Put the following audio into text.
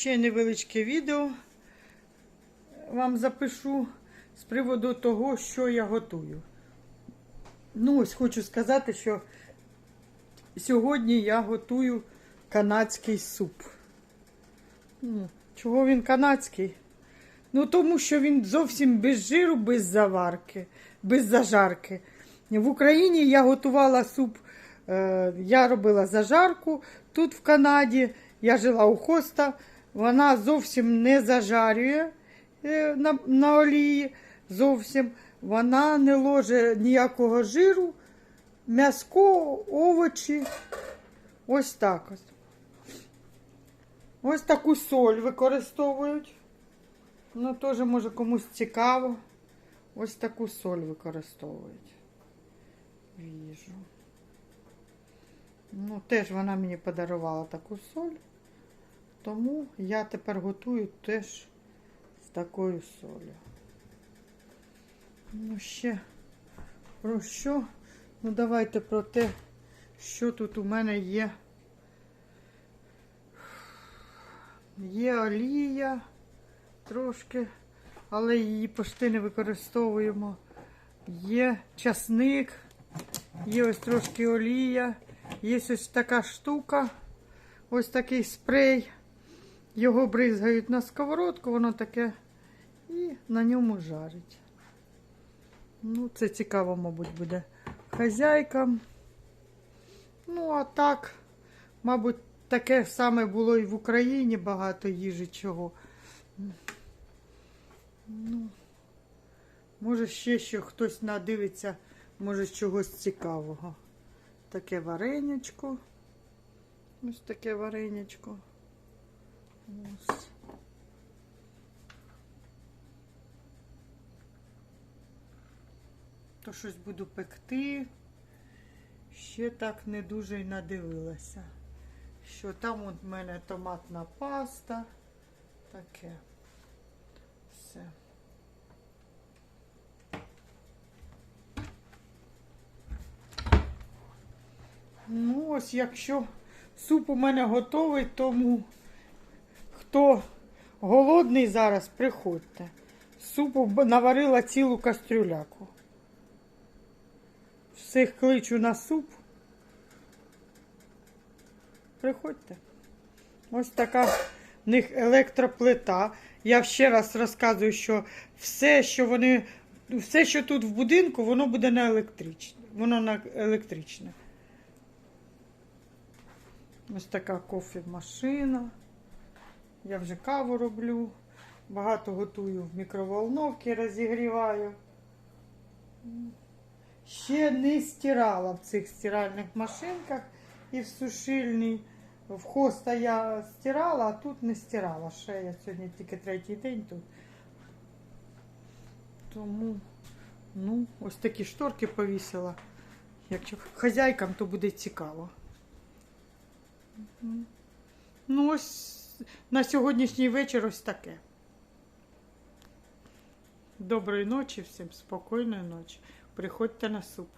ще невеличке відео вам запишу з приводу того, що я готую. Ну, ось хочу сказати, що сьогодні я готую канадський суп. Ну, Чого він канадський? Ну, тому що він зовсім без жиру, без заварки, без зажарки. В Україні я готувала суп, е, я робила зажарку тут в Канаді. Я жила у хоста, вона зовсім не зажарює е, на, на олії. Зовсім вона не ложе ніякого жиру, м'яско, овочі. Ось так ось. Ось таку соль використовують. Ну, теж, може, комусь цікаво. Ось таку соль використовують. Віжу. Ну, теж вона мені подарувала таку соль. Тому я тепер готую теж з такою солью. Ну, ще про що? Ну, давайте про те, що тут у мене є. Є олія трошки, але її почти не використовуємо. Є часник, є ось трошки олія, є ось така штука, ось такий спрей. Його бризгають на сковородку, воно таке і на ньому жарить. Ну, це цікаво, мабуть, буде хазяйкам. Ну, а так, мабуть, таке саме було і в Україні багато їжі чого. Ну, може, ще що хтось надивиться, може, чогось цікавого. Таке варенячко. Ось таке варенячко. Ось. То щось буду пекти. Ще так не дуже й надивилася. Що там от мене томатна паста. Таке. Все. Ну, ось якщо суп у мене готовий, тому хто голодний зараз, приходьте. Супу наварила цілу кастрюляку. Всіх кличу на суп. Приходьте. Ось така в них електроплита. Я ще раз розказую, що все, що вони, все, що тут в будинку, воно буде на електричне. Воно на електричне. Ось така кофемашина. Я вже каву роблю. Багато готую в мікроволновці, розігріваю. Ще не стирала в цих стиральних машинках і в сушильній. В хоста я стирала, а тут не стирала. Ще я сьогодні тільки третій день тут. Тому, ну, ось такі шторки повісила. Якщо хазяйкам, то буде цікаво. Ну, ось на сьогоднішній вечір ось таке. Доброї ночі всім, спокійної ночі. Приходьте на суп.